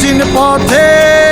In the party.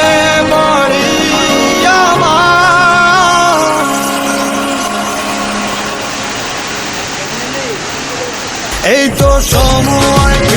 এই তো সময়।